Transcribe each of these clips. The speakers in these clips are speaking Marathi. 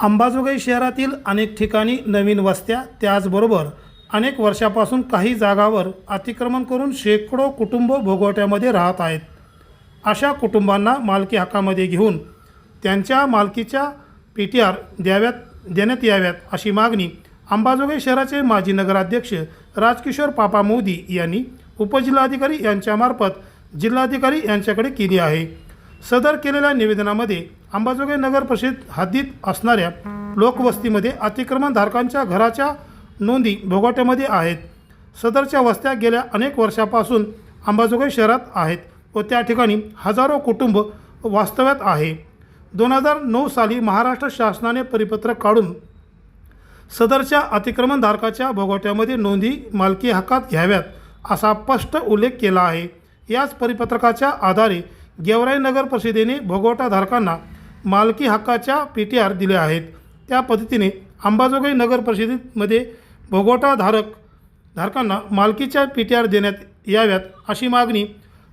अंबाजोगाई शहरातील अनेक ठिकाणी नवीन वस्त्या त्याचबरोबर अनेक वर्षापासून काही जागावर अतिक्रमण करून शेकडो कुटुंब भोगवट्यामध्ये राहत आहेत. अशा कुटुंबांना मालकी हक्कामध्ये घेऊन त्यांच्या मालकीच्या पी टी आर द्याव्यात देण्यात याव्यात अशी मागणी अंबाजोगाई शहराचे माजी नगराध्यक्ष राजकिशोर पापा मोदी यांनी उपजिल्हाधिकारी यांच्यामार्फत जिल्हाधिकारी यांच्याकडे केली आहे. सदर केलेल्या निवेदनामध्ये अंबाजोगाई नगर परिषद हद्दीत असणाऱ्या लोकवस्तीमध्ये अतिक्रमणधारकांच्या घराच्या नोंदी भोगाट्यामध्ये आहेत. सदरच्या वस्त्या गेल्या अनेक वर्षापासून अंबाजोगाई शहरात आहेत व त्या ठिकाणी हजारो कुटुंब वास्तव्यात आहे. दोन हजार नऊ साली महाराष्ट्र शासनाने परिपत्रक काढून सदरच्या अतिक्रमणधारकाच्या भोगवट्यामध्ये नोंदी मालकी हक्कात घ्याव्यात असा स्पष्ट उल्लेख केला आहे. याच परिपत्रकाच्या आधारे गेवराई नगर परिषदेने भोगवटाधारकांना मालकी हक्काच्या पी टी आर दिल्या आहेत. त्या पद्धतीने अंबाजोगाई नगर परिषदेमध्ये भोगवटाधारक धारकांना मालकीच्या पी टी आर देण्यात याव्यात अशी मागणी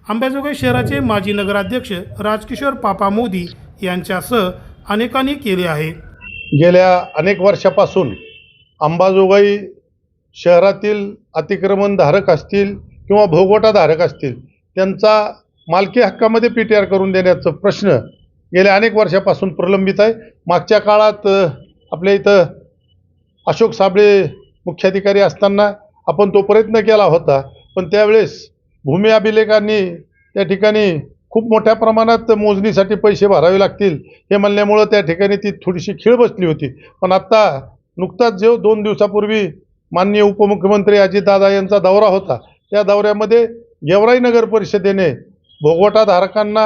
अंबाजोगाई शहराचे माजी नगराध्यक्ष राजकिशोर पापा मोदी यांच्यासह अनेकांनी केली आहे. गेल्या अनेक वर्षापासून अंबाजोगाई शहरातील अतिक्रमणधारक असतील किंवा भोगवटाधारक असतील त्यांचा मालकी हक्कामध्ये पी टी आर करून देण्याचा प्रश्न गेल्या अनेक वर्षापासून प्रलंबित आहे. मागच्या काळात आपल्या इथं अशोक साबळे मुख्याधिकारी असताना आपण तो प्रयत्न केला होता. पण त्यावेळेस भूमी अभिलेखांनी त्या ठिकाणी खूप मोठ्या प्रमाणात मोजणीसाठी पैसे भरावे लागतील हे म्हणल्यामुळं त्या ठिकाणी ती थोडीशी खीळ बसली होती. पण आत्ता नुकताच जेव दोन दिवसापूर्वी माननीय उपमुख्यमंत्री अजितदादा यांचा दौरा होता त्या दौऱ्यामध्ये गेवराई नगर परिषदेने भोगवटाधारकांना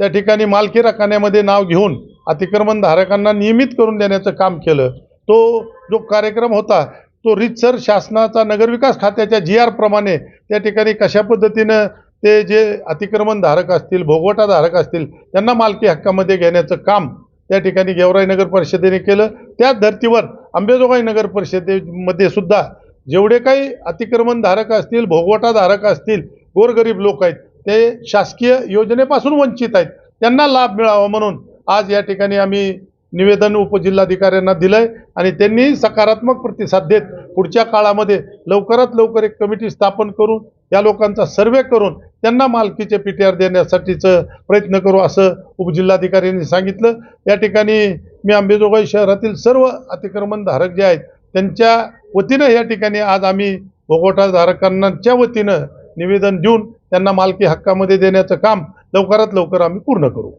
त्या ठिकाणी मालकी रकान्यामध्ये नाव घेऊन अतिक्रमणधारकांना नियमित करून देण्याचं काम केलं. तो जो कार्यक्रम होता तो रितसर शासनाचा नगरविकास खात्याच्या जी आर प्रमाणे त्या ठिकाणी कशा पद्धतीनं ते जे अतिक्रमणधारक असतील भोगवटाधारक असतील त्यांना मालकी हक्कामध्ये घेण्याचं काम त्या ठिकाणी गेवराई नगर परिषदेने केलं. त्याच धर्तीवर अंबेजोगाई नगर परिषदेमध्ये सुद्धा जेवढे काही अतिक्रमणधारक असतील भोगवटाधारक असतील गोरगरीब लोक आहेत ते शासकीय योजनेपासून वंचित आहेत. त्यांना लाभ मिळावा म्हणून आज या ठिकाणी आम्ही निवेदन उपजिल्हाधिकाऱ्यांना दिलंय आणि त्यांनी सकारात्मक प्रतिसाद देत पुढच्या काळामध्ये लवकरात लवकर एक कमिटी स्थापन करून या लोकांचा सर्वे करून त्यांना मालकीचे पी टी आर देण्यासाठीचं प्रयत्न करू असं उपजिल्हाधिकाऱ्यांनी सांगितलं. या ठिकाणी मी आंबेजोगाई शहरातील सर्व अतिक्रमणधारक जे आहेत त्यांच्या वतीनं या ठिकाणी आज आम्ही भोगवटाधारकांच्या वतीनं निवेदन देऊन त्यांना मालकी हक्कामध्ये देण्याचं काम लवकरात लवकर आम्ही पूर्ण करू.